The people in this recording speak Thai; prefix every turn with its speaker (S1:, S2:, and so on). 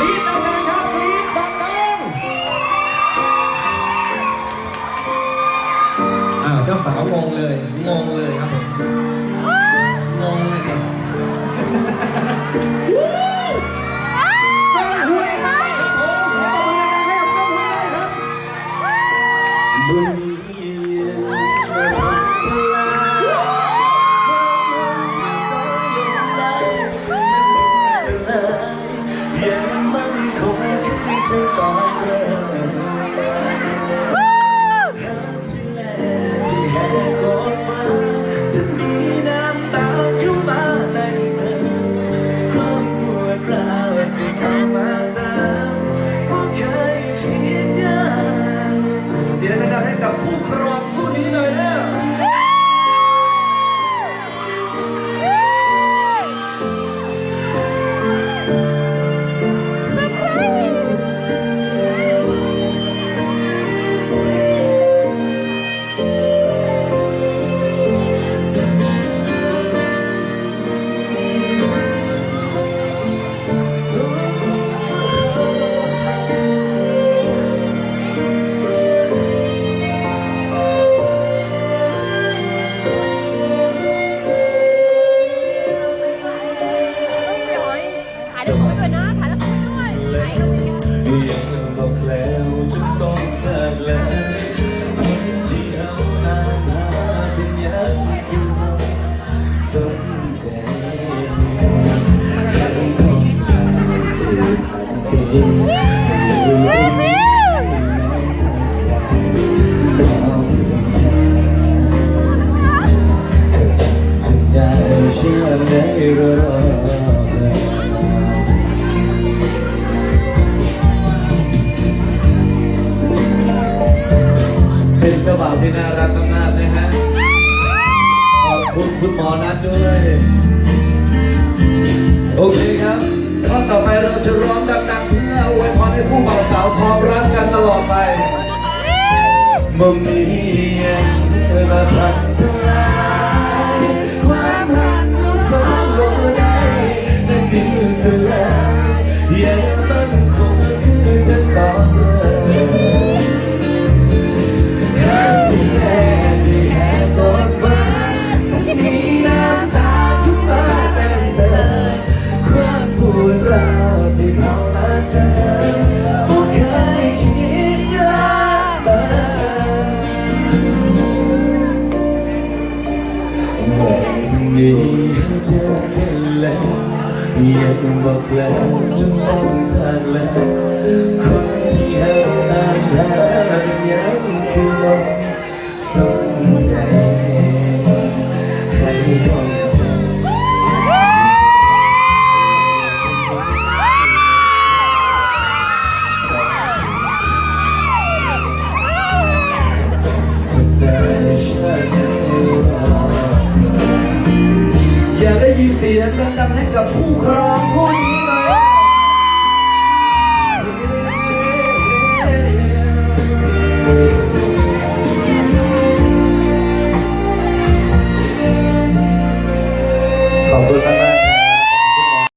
S1: รีบดังๆครับรีบดังอ้าวเจ้าสาวงงเลยงงเลยครับผมงงเลยครับบุ
S2: เป็
S1: น
S2: เจ้าบาวที่น่รักกๆนะฮะ ขอบคุณคุณหมอนัทด้ยโอเคครับ ขั้นต่อไปเราจะร้องดังๆเพื่ออวยพรให้ผู้บ่าวสาวพร้อมรักกันตลอดไปมุมนี้ย่างละพันเธอ ยังเจอแค่แล้วยังบอกแล้วจะมองจากแล้ว เสียงดังให้กับผู้ครองผู้